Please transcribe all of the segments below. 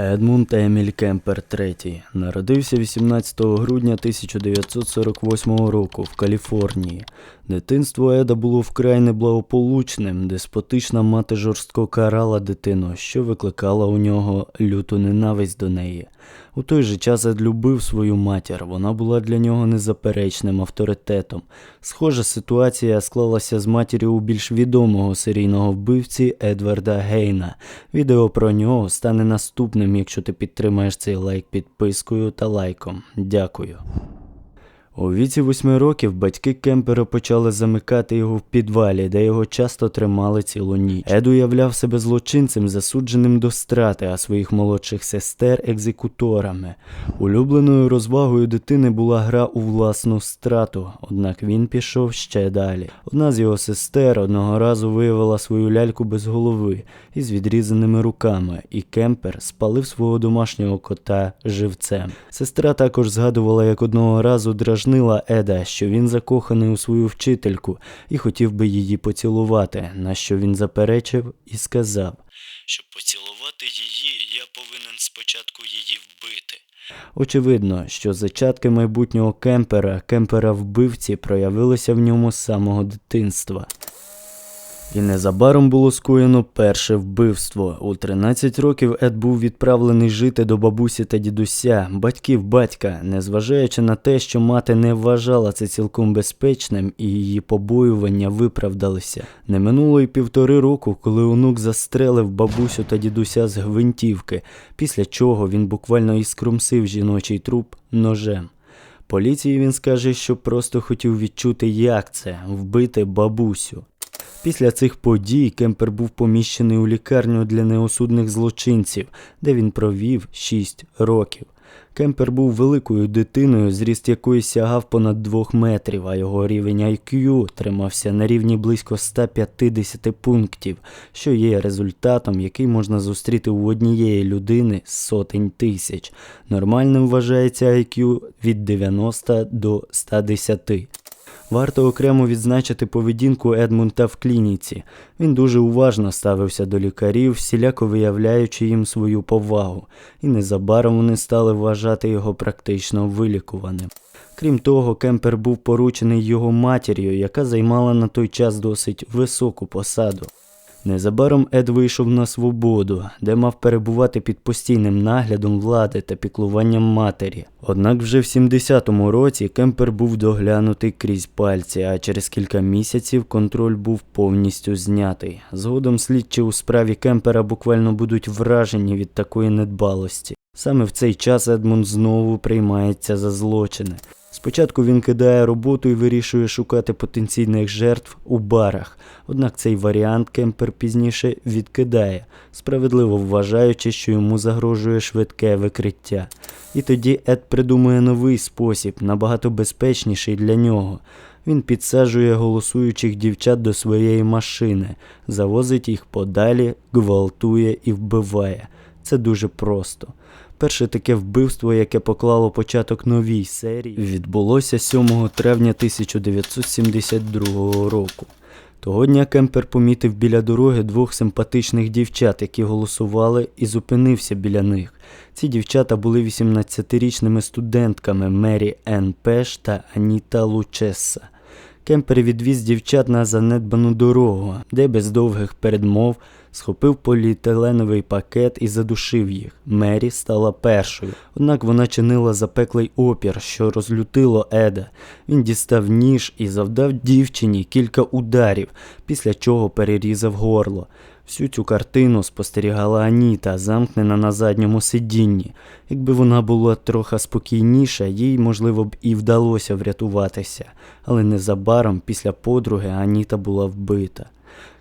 Едмунд Еміль Кемпер III народився 18 грудня 1948 року в Каліфорнії. Дитинство Еда було вкрай неблагополучним, деспотична мати жорстко карала дитину, що викликала у нього люту ненависть до неї. У той же час Ед любив свою матір, вона була для нього незаперечним авторитетом. Схожа ситуація склалася з матір'ю у більш відомого серійного вбивці Едварда Гейна. Відео про нього стане наступним, якщо ти підтримаєш цей лайк підпискою та лайком. Дякую. У віці восьми років батьки Кемпера почали замикати його в підвалі, де його часто тримали цілу ніч. Ед уявляв себе злочинцем, засудженим до страти, а своїх молодших сестер екзекуторами. Улюбленою розвагою дитини була гра у власну страту, однак він пішов ще далі. Одна з його сестер одного разу виявила свою ляльку без голови із відрізаними руками, і Кемпер спалив свого домашнього кота живцем. Сестра також згадувала, як одного разу дражнила Еда, що він закоханий у свою вчительку і хотів би її поцілувати, на що він заперечив і сказав: Щоб поцілувати її, я повинен спочатку її вбити. Очевидно, що зачатки майбутнього кемпера, кемпера вбивці, проявилися в ньому з самого дитинства. І незабаром було скоєно перше вбивство. У 13 років Ед був відправлений жити до бабусі та дідуся, батьків батька, незважаючи на те, що мати не вважала це цілком безпечним, і її побоювання виправдалися. Не минуло й півтори року, коли онук застрелив бабусю та дідуся з гвинтівки, після чого він буквально іскромсив жіночий труп ножем. Поліції він скаже, що просто хотів відчути, як це вбити бабусю. Після цих подій Кемпер був поміщений у лікарню для неосудних злочинців, де він провів 6 років. Кемпер був великою дитиною, зріст якої сягав понад 2 метрів, а його рівень IQ тримався на рівні близько 150 пунктів, що є результатом, який можна зустріти у однієї людини з сотень тисяч. Нормальним вважається IQ від 90 до 110. Варто окремо відзначити поведінку Едмунда в клініці. Він дуже уважно ставився до лікарів, всіляко виявляючи їм свою повагу, і незабаром вони стали вважати його практично вилікуваним. Крім того, Кемпер був поручений його матір'ю, яка займала на той час досить високу посаду. Незабаром Ед вийшов на свободу, де мав перебувати під постійним наглядом влади та піклуванням матері. Однак вже в 70-му році Кемпер був доглянутий крізь пальці, а через кілька місяців контроль був повністю знятий. Згодом слідчі у справі Кемпера буквально будуть вражені від такої недбалості. Саме в цей час Едмунд знову приймається за злочини. Спочатку він кидає роботу і вирішує шукати потенційних жертв у барах, однак цей варіант Кемпер пізніше відкидає, справедливо вважаючи, що йому загрожує швидке викриття. І тоді Ед придумує новий спосіб, набагато безпечніший для нього. Він підсаджує голосуючих дівчат до своєї машини, завозить їх подалі, гвалтує і вбиває. Це дуже просто. Перше таке вбивство, яке поклало початок новій серії, відбулося 7 травня 1972 року. Того дня Кемпер помітив біля дороги двох симпатичних дівчат, які голосували, і зупинився біля них. Ці дівчата були 18-річними студентками Мері Енн Пеш та Аніта Лучеса. Кемпер відвіз дівчат на занедбану дорогу, де без довгих передмов схопив поліетиленовий пакет і задушив їх. Мері стала першою. Однак вона чинила запеклий опір, що розлютило Еда. Він дістав ніж і завдав дівчині кілька ударів, після чого перерізав горло. Всю цю картину спостерігала Аніта, замкнена на задньому сидінні. Якби вона була трохи спокійніша, їй, можливо, б і вдалося врятуватися, але незабаром після подруги Аніта була вбита.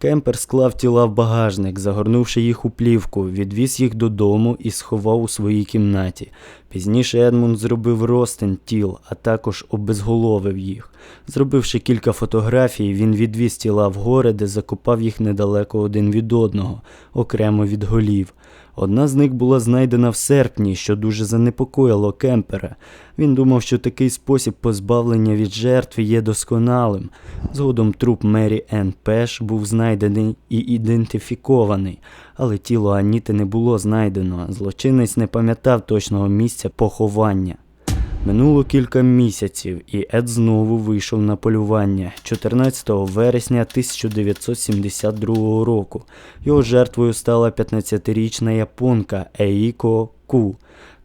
Кемпер склав тіла в багажник, загорнувши їх у плівку, відвіз їх додому і сховав у своїй кімнаті. Пізніше Едмунд зробив розтин тіл, а також обезголовив їх. Зробивши кілька фотографій, він відвіз тіла в гори, де закопав їх недалеко один від одного, окремо від голів. Одна з них була знайдена в серпні, що дуже занепокоїло Кемпера. Він думав, що такий спосіб позбавлення від жертв є досконалим. Згодом труп Мері Енн Пеш був знайдений і ідентифікований, але тіло Аніти не було знайдено. Злочинець не пам'ятав точного місця поховання. Минуло кілька місяців, і Ед знову вийшов на полювання 14 вересня 1972 року. Його жертвою стала 15-річна японка Еїко Ку.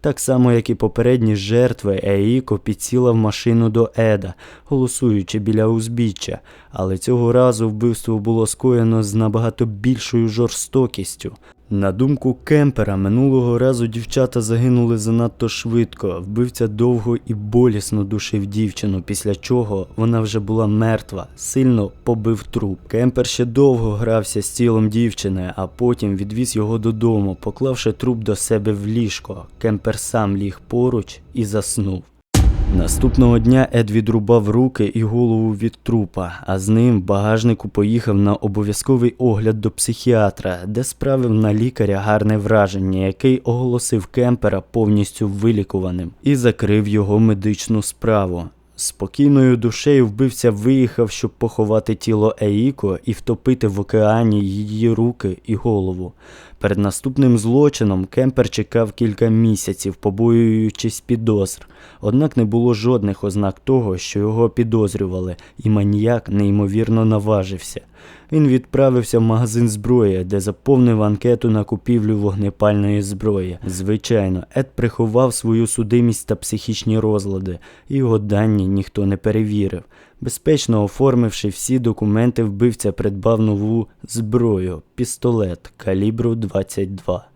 Так само, як і попередні жертви, Еїко підсіла в машину до Еда, голосуючи біля узбіччя, але цього разу вбивство було скоєно з набагато більшою жорстокістю. На думку Кемпера, минулого разу дівчата загинули занадто швидко. Вбивця довго і болісно душив дівчину, після чого вона вже була мертва, сильно побив труп. Кемпер ще довго грався з тілом дівчини, а потім відвіз його додому, поклавши труп до себе в ліжко. Кемпер сам ліг поруч і заснув. Наступного дня Ед відрубав руки і голову від трупа, а з ним в багажнику поїхав на обов'язковий огляд до психіатра, де справив на лікаря гарне враження, який оголосив Кемпера повністю вилікуваним і закрив його медичну справу. Спокійною душею вбивця виїхав, щоб поховати тіло Еїко і втопити в океані її руки і голову. Перед наступним злочином Кемпер чекав кілька місяців, побоюючись підозр. Однак не було жодних ознак того, що його підозрювали, і маніяк неймовірно наважився. Він відправився в магазин зброї, де заповнив анкету на купівлю вогнепальної зброї. Звичайно, Ед приховав свою судимість та психічні розлади, і його дані ніхто не перевірив. Безпечно оформивши всі документи, вбивця придбав нову зброю пістолет калібру 22.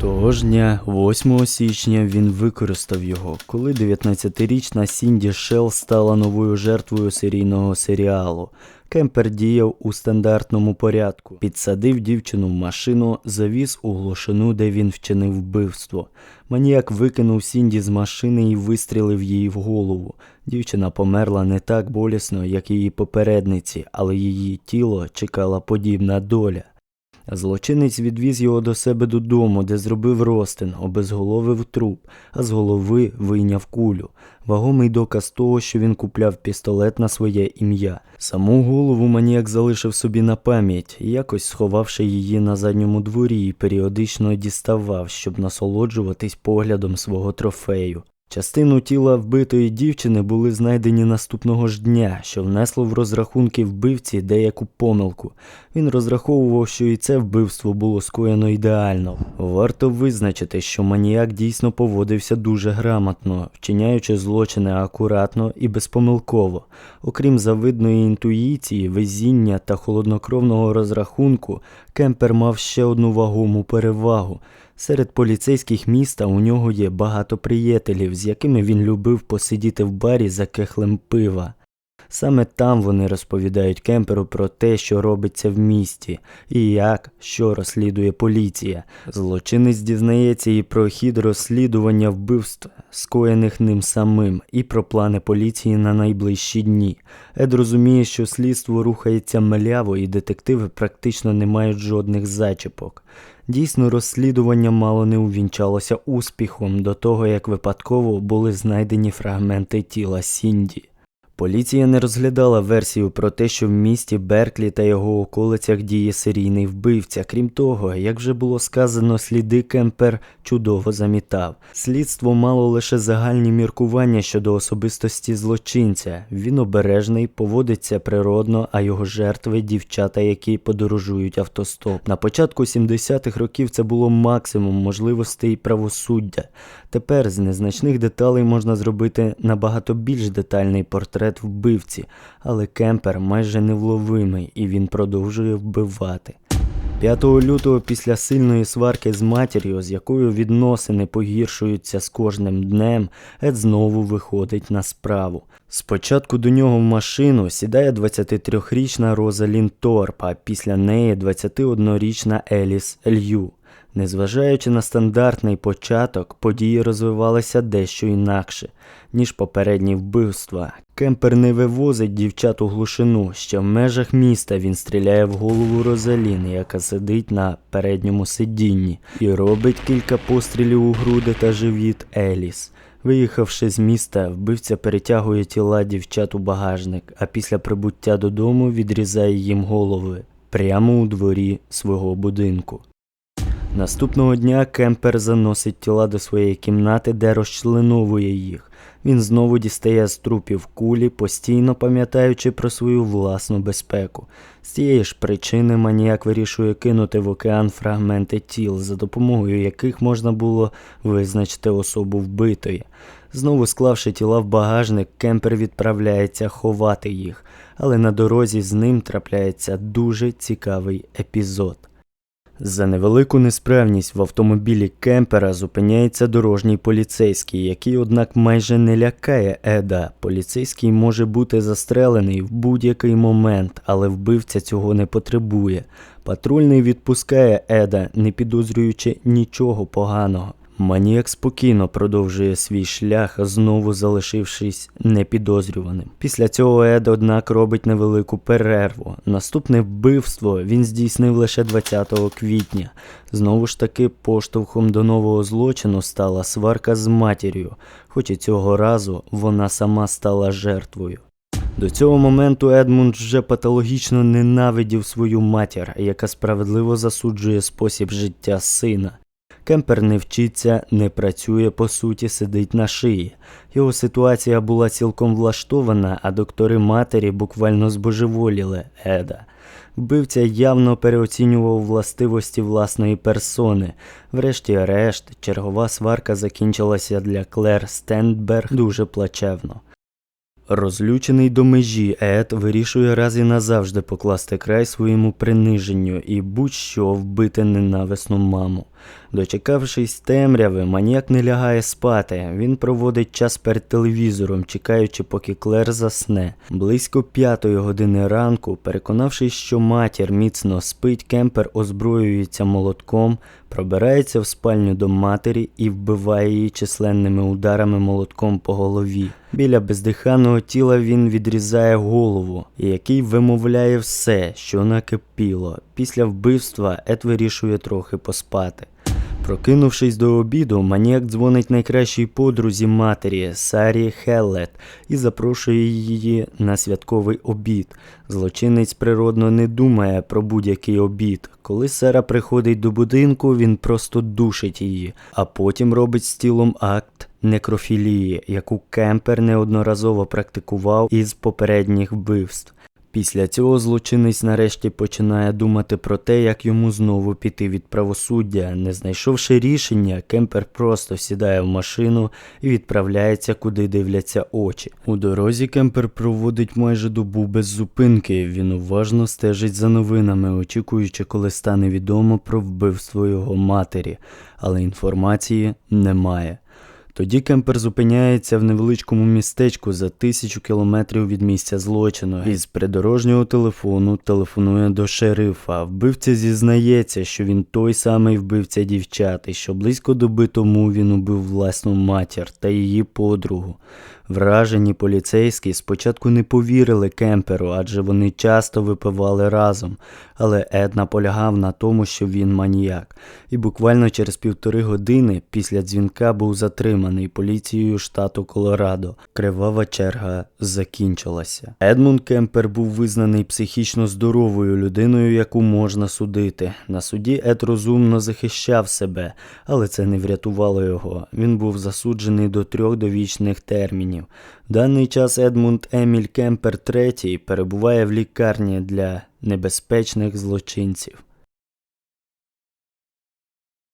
Того ж дня, 8 січня, він використав його, коли 19-річна Сінді Шел стала новою жертвою серійного серіалу. Кемпер діяв у стандартному порядку, підсадив дівчину в машину, завіз у глушину, де він вчинив вбивство. Маніяк викинув Сінді з машини і вистрілив її в голову. Дівчина померла не так болісно, як її попередниці, але її тіло чекала подібна доля. Злочинець відвіз його до себе додому, де зробив розтин, обезголовив труп, а з голови вийняв кулю. Вагомий доказ того, що він купляв пістолет на своє ім'я. Саму голову маніяк залишив собі на пам'ять, якось сховавши її на задньому дворі і періодично діставав, щоб насолоджуватись поглядом свого трофею. Частину тіла вбитої дівчини були знайдені наступного ж дня, що внесло в розрахунки вбивці деяку помилку. Він розраховував, що і це вбивство було скоєно ідеально. Варто визначити, що маніяк дійсно поводився дуже грамотно, вчиняючи злочини акуратно і безпомилково. Окрім завидної інтуїції, везіння та холоднокровного розрахунку, Кемпер мав ще одну вагому перевагу. Серед поліцейських міста у нього є багато приятелів, з якими він любив посидіти в барі за кехлем пива. Саме там вони розповідають кемперу про те, що робиться в місті, і як, що розслідує поліція. Злочинець дізнається і про хід розслідування вбивств, скоєних ним самим, і про плани поліції на найближчі дні. Ед розуміє, що слідство рухається мляво, і детективи практично не мають жодних зачіпок. Дійсно, розслідування мало не увінчалося успіхом до того, як випадково були знайдені фрагменти тіла Сінді. Поліція не розглядала версію про те, що в місті Берклі та його околицях діє серійний вбивця. Крім того, як вже було сказано, сліди Кемпер чудово замітав. Слідство мало лише загальні міркування щодо особистості злочинця. Він обережний, поводиться природно, а його жертви дівчата, які подорожують автостоп. На початку 70-х років це було максимум можливостей правосуддя. Тепер з незначних деталей можна зробити набагато більш детальний портрет вбивці, але Кемпер майже невловимий і він продовжує вбивати. 5 лютого після сильної сварки з матір'ю, з якою відносини погіршуються з кожним днем, Ед знову виходить на справу. Спочатку до нього в машину сідає 23-річна Розалін Торп, а після неї 21-річна Еліс Лью. Незважаючи на стандартний початок, події розвивалися дещо інакше, ніж попередні вбивства. Кемпер не вивозить дівчат у глушину. Ще в межах міста він стріляє в голову Розаліни, яка сидить на передньому сидінні, і робить кілька пострілів у груди та живіт Еліс. Виїхавши з міста, вбивця перетягує тіла дівчат у багажник, а після прибуття додому відрізає їм голови прямо у дворі свого будинку. Наступного дня кемпер заносить тіла до своєї кімнати, де розчленовує їх. Він знову дістає з трупів кулі, постійно пам'ятаючи про свою власну безпеку. З цієї ж причини маніяк вирішує кинути в океан фрагменти тіл, за допомогою яких можна було визначити особу вбитої. Знову склавши тіла в багажник, кемпер відправляється ховати їх, але на дорозі з ним трапляється дуже цікавий епізод. За невелику несправність в автомобілі кемпера зупиняється дорожній поліцейський, який, однак, майже не лякає Еда. Поліцейський може бути застрелений в будь-який момент, але вбивця цього не потребує. Патрульний відпускає Еда, не підозрюючи нічого поганого. Маніяк спокійно продовжує свій шлях, знову залишившись непідозрюваним. Після цього Ед, однак, робить невелику перерву. Наступне вбивство він здійснив лише 20 квітня. Знову ж таки, поштовхом до нового злочину стала сварка з матір'ю, хоч і цього разу вона сама стала жертвою. До цього моменту Едмунд вже патологічно ненавидів свою матір, яка справедливо засуджує спосіб життя сина. Кемпер не вчиться, не працює, по суті, сидить на шиї. Його ситуація була цілком влаштована, а доктори матері буквально збожеволіли Еда. Вбивця явно переоцінював властивості власної персони. Врешті-решт, чергова сварка закінчилася для Клер Стендберг дуже плачевно. Розлючений до межі, Ед вирішує раз і назавжди покласти край своєму приниженню і будь-що вбити ненависну маму. Дочекавшись темряви, маніяк не лягає спати. Він проводить час перед телевізором, чекаючи, поки Клер засне. Близько п'ятої години ранку, переконавшись, що матір міцно спить, кемпер озброюється молотком, пробирається в спальню до матері і вбиває її численними ударами молотком по голові. Біля бездиханого тіла він відрізає голову, який вимовляє все, що накипіло. Після вбивства Ед вирішує трохи поспати. Прокинувшись до обіду, маніяк дзвонить найкращій подрузі матері Сарі Хеллет і запрошує її на святковий обід. Злочинець природно не думає про будь-який обід. Коли Сара приходить до будинку, він просто душить її, а потім робить з тілом акт некрофілії, яку Кемпер неодноразово практикував із попередніх вбивств. Після цього злочинець нарешті починає думати про те, як йому знову піти від правосуддя. Не знайшовши рішення, Кемпер просто сідає в машину і відправляється, куди дивляться очі. У дорозі Кемпер проводить майже добу без зупинки. Він уважно стежить за новинами, очікуючи, коли стане відомо про вбивство його матері, але інформації немає. Тоді кемпер зупиняється в невеличкому містечку за тисячу кілометрів від місця злочину і з придорожнього телефону телефонує до шерифа. Вбивця зізнається, що він той самий вбивця дівчат, і що близько доби тому він убив власну матір та її подругу. Вражені поліцейські спочатку не повірили кемперу, адже вони часто випивали разом, але Ед наполягав на тому, що він маніяк, і буквально через півтори години після дзвінка був затриманий поліцією штату Колорадо. Кривава черга закінчилася. Едмунд Кемпер був визнаний психічно здоровою людиною, яку можна судити. На суді Ед розумно захищав себе, але це не врятувало його. Він був засуджений до трьох довічних термінів. В даний час Едмунд Еміль Кемпер III перебуває в лікарні для небезпечних злочинців.